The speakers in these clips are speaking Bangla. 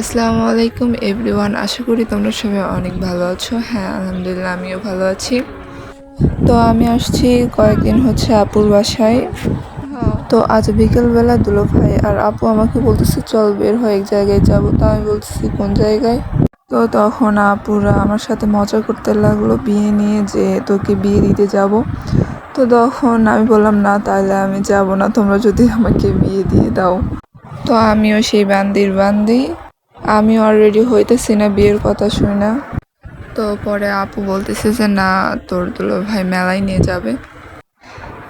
আসসালামু আলাইকুম এভরিওয়ান, আশা করি তোমরা সবাই অনেক ভালো আছো। হ্যাঁ আলহামদুলিল্লাহ, আমিও ভালো আছি। তো আমি আসছি কয়েকদিন হচ্ছে আপুর বাসায়। তো আজ বিকেলবেলা দুলো ভাই আর আপু আমাকে বলতেছে, চল বের হয়ে এক জায়গায় যাব। তো আমি বলতেছি, কোন জায়গায়? তো তখন আপুরা আমার সাথে মজা করতে লাগল, বিয়ে নিয়ে যে তোকে বিয়ে দিতে যাব। তো তখন আমি বললাম, না, তাহলে আমি যাব না, তোমরা যদি আমাকে বিয়ে দিয়ে দাও। তো আমিও সেই বান্দির বান্দি। আমি অলরেডি হইতেছি না, বিয়ের কথা শুনে না। তো পরে আপু বলতেছে যে, না, তোর দুলো ভাই মেলায় নিয়ে যাবে।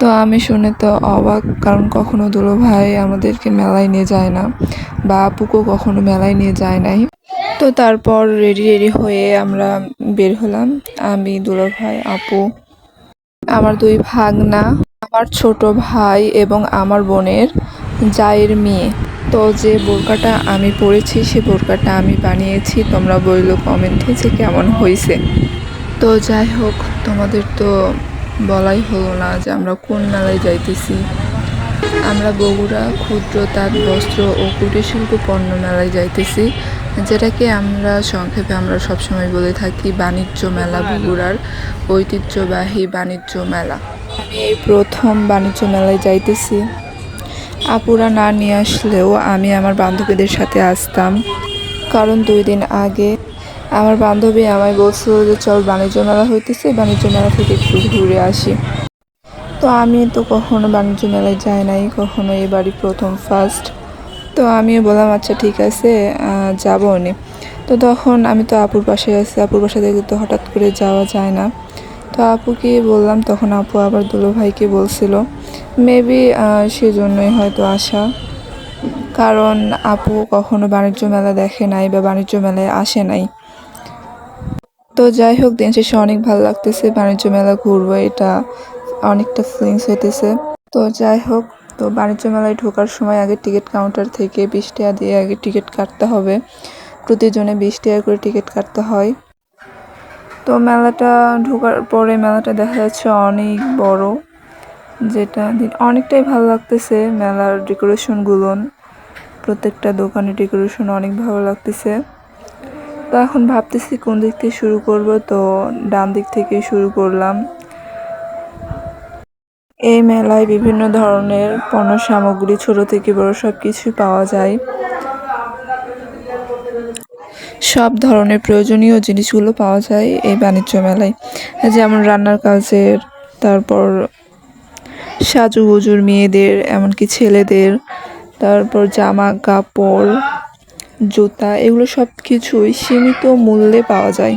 তো আমি শুনে তো অবাক, কারণ কখনো দুলো ভাই আমাদেরকে মেলায় নিয়ে যায় না, বা আপুকেও কখনো মেলায় নিয়ে যায় নাই। তো তারপর রেডি রেডি হয়ে আমরা বের হলাম। আমি, দুলো ভাই, আপু, আমার দুই ভাগনা, আমার ছোট ভাই এবং আমার বোনের জায়ের মেয়ে। তো যে বোরকাটা আমি পরেছি, সে বোরকাটা আমি বানিয়েছি। তোমরা বলল কমেন্টে যে কেমন হয়েছে তো যাই হোক, তোমাদের তো বলাই হলো না যে আমরা কোন মেলায় যাইতেছি। আমরা বগুড়া, ক্ষুদ্র, তাঁত, বস্ত্র ও কুটির শিল্প পণ্য মেলায় যাইতেছি। যেটাকে আমরা সংক্ষেপে আমরা সবসময় বলে থাকি বাণিজ্য মেলা, বগুড়ার ঐতিহ্যবাহী বাণিজ্য মেলা। আমি এই প্রথম বাণিজ্য মেলায় যাইতেছি। আপুরা না নিয়ে আসলেও আমি আমার বান্ধবীদের সাথে আসতাম। কারণ দুই দিন আগে আমার বান্ধবী আমায় বলছিল যে, চল বাণিজ্য মেলা হইতেছে বাণিজ্য মেলা থেকে একটু ঘুরে আসি। তো আমি তো কখনো বাণিজ্য মেলায় যাই নাই, কখনো এবারই প্রথম ফার্স্ট তো আমিও বললাম আচ্ছা ঠিক আছে যাব নি। তো তখন আমি তো আপুর পাশে আছি, আপুর পাশে থেকে তো হঠাৎ করে যাওয়া যায় না। তো আপুকে বললাম, তখন আপু আবার দুলো ভাইকে বলছিল মেবি সেজন্যই হয়তো আসা। কারণ আপু কখনো বাণিজ্য মেলা দেখে নাই বা বাণিজ্য মেলায় আসে নাই। তো যাই হোক, দিন শেষে অনেক ভালো লাগতেছে, বাণিজ্য মেলা ঘুরবো, এটা অনেকটা ফিলিংস হইতেছে। তো যাই হোক, তো বাণিজ্য মেলায় ঢোকার সময় আগে টিকিট কাউন্টার থেকে বিশ টাকা দিয়ে আগে টিকিট কাটতে হবে। প্রতিজনে বিশ টাকা করে টিকিট কাটতে হয়। তো মেলাটা ঢোকার পরে মেলাটা দেখা যাচ্ছে অনেক বড়, যেটা অনেকটাই ভালো লাগতেছে মেলার ডেকোরেশনগুলো। প্রত্যেকটা দোকানে ডেকোরেশন অনেক ভালো লাগতেছে। তো এখন ভাবতেছি কোন দিক থেকে শুরু করব, তো ডান দিক থেকে শুরু করলাম। এই মেলায় বিভিন্ন ধরনের পণ্য সামগ্রী, ছোট থেকে বড় সব কিছুই পাওয়া যায়। সব ধরনের প্রয়োজনীয় জিনিসগুলো পাওয়া যায় এই বাণিজ্য মেলায়। যেমন রান্নার কাজের, তারপর সাজুগুজুর মেয়েদের, এমনকি ছেলেদের, তারপর জামা, কাপড়, জুতা, এগুলো সব কিছুই সীমিত মূল্যে পাওয়া যায়।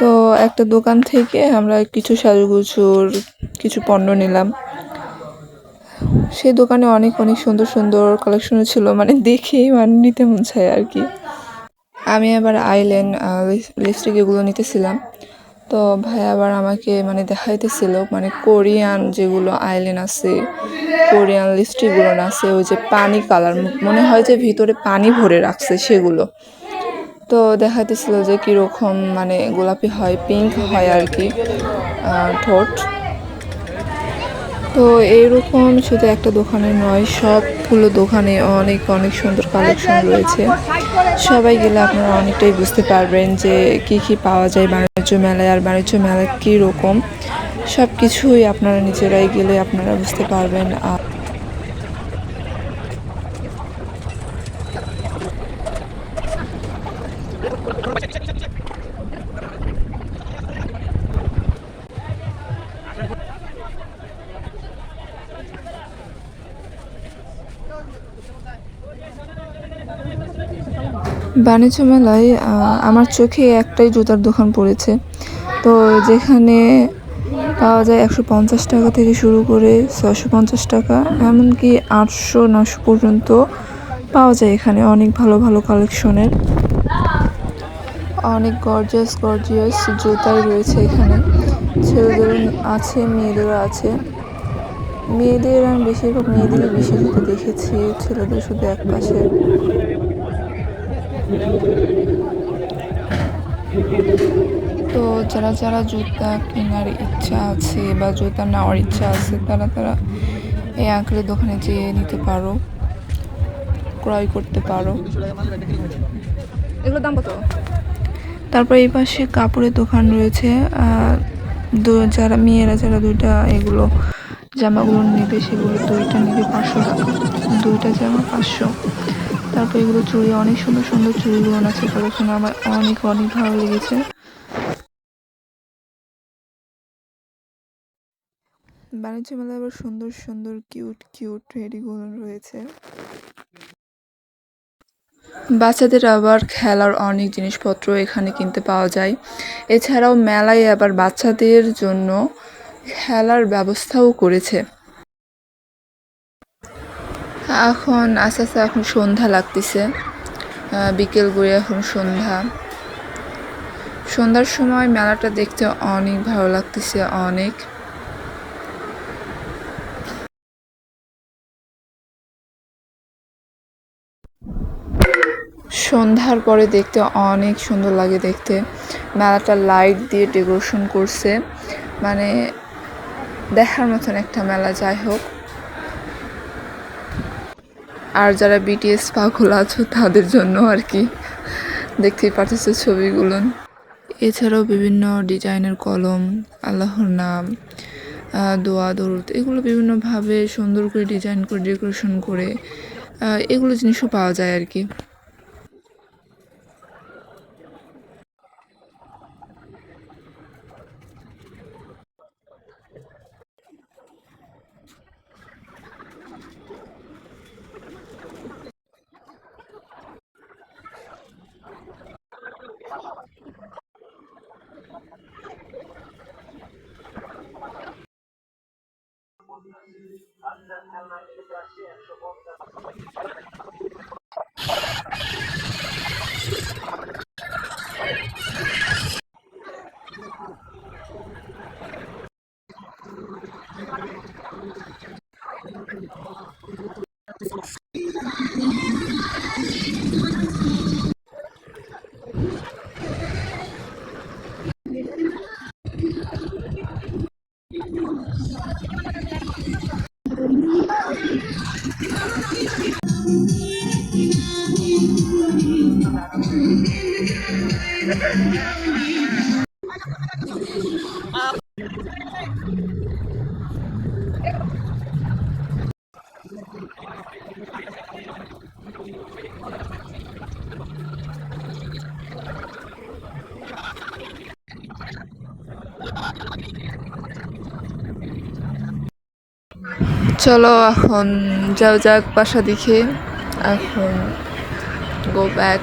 তো একটা দোকান থেকে আমরা কিছু সাজুগুজুর, কিছু পণ্য নিলাম। সেই দোকানে অনেক অনেক সুন্দর সুন্দর কালেকশনও ছিল মানে দেখেই মানে নিতে মন চায় আর কি। আমি আবার আইল্যান্ড লিপস্টিক এগুলো নিতেছিলাম। তো ভাই আবার আমাকে মানে দেখাইতেছিল মানে কোরিয়ান যেগুলো আইল্যান্ড আছে, কোরিয়ান লিপস্টিকগুলো আছে, ওই যে পানি কালার মনে হয় যে ভিতরে পানি ভরে রাখছে সেগুলো। তো দেখাইতেছিল যে কীরকম মানে গোলাপি হয় পিঙ্ক হয় আর কি ঠোঁট। তো এইরকম শুধু একটা দোকানে নয় সব সবগুলো দোকানে অনেক অনেক সুন্দর কালেকশন রয়েছে। সবাই গেলে আপনারা অনেকটাই বুঝতে পারবেন যে কি কি পাওয়া যায় বাণিজ্য মেলায় আর বাণিজ্য মেলায় কী রকম সব কিছুই আপনারা নিজেরাই গেলে আপনারা বুঝতে পারবেন। আর বাণিজ্য মেলায় আমার চোখে একটাই জুতার দোকান পড়েছে। তো যেখানে পাওয়া যায় একশো পঞ্চাশ টাকা থেকে শুরু করে ছশো পঞ্চাশ টাকা, এমনকি আটশো নশো পর্যন্ত পাওয়া যায় এখানে অনেক ভালো ভালো কালেকশনের। অনেক গর্জিয়াস গর্জিয়াস জুতাই রয়েছে এখানে। ছেলেদের আছে, মেয়েদেরও আছে। মেয়েদের আমি বেশিরভাগ মেয়েদেরই বেশি জুতো দেখেছি ছেলেদের শুধু এক পাশে। তো যারা যারা জুতা কেনার ইচ্ছা আছে বা জুতা নেওয়ার ইচ্ছা আছে তারা তারা এই আঙ্কেলের দোকানে যেয়ে নিতে পারো ক্রয় করতে পারো। এগুলোর দাম কত? তারপর এই পাশে কাপড়ের দোকান রয়েছে যারা মেয়েরা যারা দুইটা এগুলো জামাগুলো নেবে, সেগুলো দুইটা নেবে পাঁচশো টাকা। দুইটা জামা পাঁচশো। তারপর এগুলো চুড়ি, অনেক সুন্দর সুন্দর চুড়িগুলো আছে কালেকশন আমার অনেক অনেক ভালো লেগেছে। বাণিজ্য মেলায় আবার সুন্দর সুন্দর কিউট কিউট রেডিগুলো রয়েছে। বাচ্চাদের আবার খেলার অনেক জিনিসপত্র এখানে কিনতে পাওয়া যায়। এছাড়াও মেলায় আবার বাচ্চাদের জন্য খেলার ব্যবস্থাও করেছে। এখন আস্তে আস্তে এখন সন্ধ্যা লাগতেছে। বিকেল করে এখন সন্ধ্যা। সন্ধ্যার সময় মেলাটা দেখতে অনেক ভালো লাগতেছে, অনেক। সন্ধ্যার পরে দেখতে অনেক সুন্দর লাগে দেখতে। মেলাটা লাইট দিয়ে ডেকোরেশন করছে। মানে দেখার মতন একটা মেলা, যাই হোক। আর যারা বিটিএস পাগল আছো, তাদের জন্য আর কি। দেখতেই পারতেছো ছবিগুলো। এছাড়াও বিভিন্ন ডিজাইনের কলম, আল্লাহর নাম দোয়া, দরুদ, এগুলো বিভিন্নভাবে সুন্দর করে ডিজাইন করে, ডেকোরেশন করে এগুলো জিনিসও পাওয়া যায় আর কি। Yeah. চলো এখন যাও যাক বাসা দেখে। এখন গো ব্যাক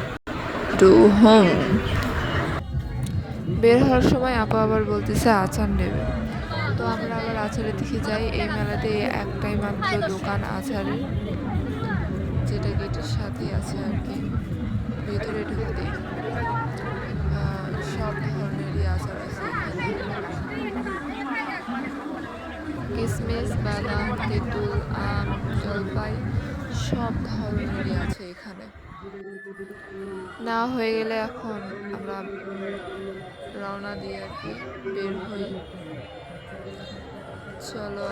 টু হোম বের হওয়ার সময় আপা আবার বলতেছে আচার নেবে। তো আমরা আবার আচারের দিকে যাই। এই মেলাতে একটাই মাত্র দোকান আচারের, যেটা গেটের সাথেই আছে আর কি। ভেতরে ঢুকতে কিসমিস বাদাম তেঁতুল আম জলপাই সব ধরনেরই আছে এখানে। না হয়ে গেলে এখন আমরা রওনা দিয়ে আর কি বের হই। চলো।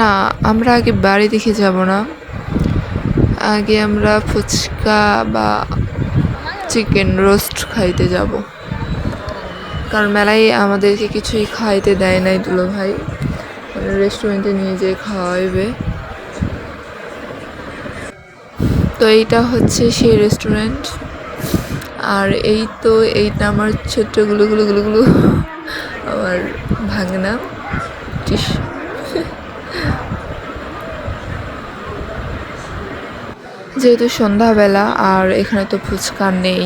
না আমরা আগে বাড়ি দেখে যাব না। আগে আমরা ফুচকা বা চিকেন রোস্ট খাইতে যাব। কারণ মেলায় আমাদেরকে কিছুই খাইতে দেয় নাই দুলো ভাই। রেস্টুরেন্টে নিয়ে যেয়ে খাওয়াইবে। তো এইটা হচ্ছে সেই রেস্টুরেন্ট আর এই তো এইটা আমার ছোট্টগুলো গুলো গুলো গুলো আমার ভাঙনা। টিস। যেহেতু সন্ধ্যাবেলা আর এখানে তো ফুচকা নেই।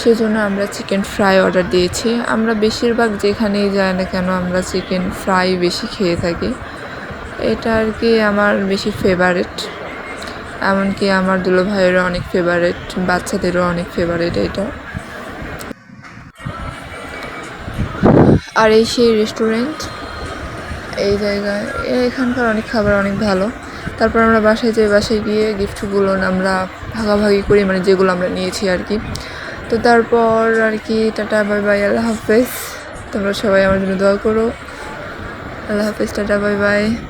সেজন্য আমরা চিকেন ফ্রাই অর্ডার দিয়েছি। আমরা বেশিরভাগ যেখানেই যাই না কেন আমরা চিকেন ফ্রাই বেশি খেয়ে থাকি। এটা আর কি আমার বেশি ফেভারেট এমনকি আমার দুলো ভাইয়েরও অনেক ফেভারেট বাচ্চাদেরও অনেক ফেভারেট এটা। আর এই সেই রেস্টুরেন্ট এই জায়গায় এখানকার অনেক খাবার অনেক ভালো। তারপর আমরা বাসায় যাই বাসায় গিয়ে গিফটগুলো আমরা ভাগাভাগি করি মানে যেগুলো আমরা নিয়েছি আর কি। তো তারপর আর কি, টাটা, বাই বাই, আল্লাহ হাফেজ। তোমরা সবাই আমার জন্য দোয়া করো। আল্লাহ হাফেজ, টাটা, বাই বাই।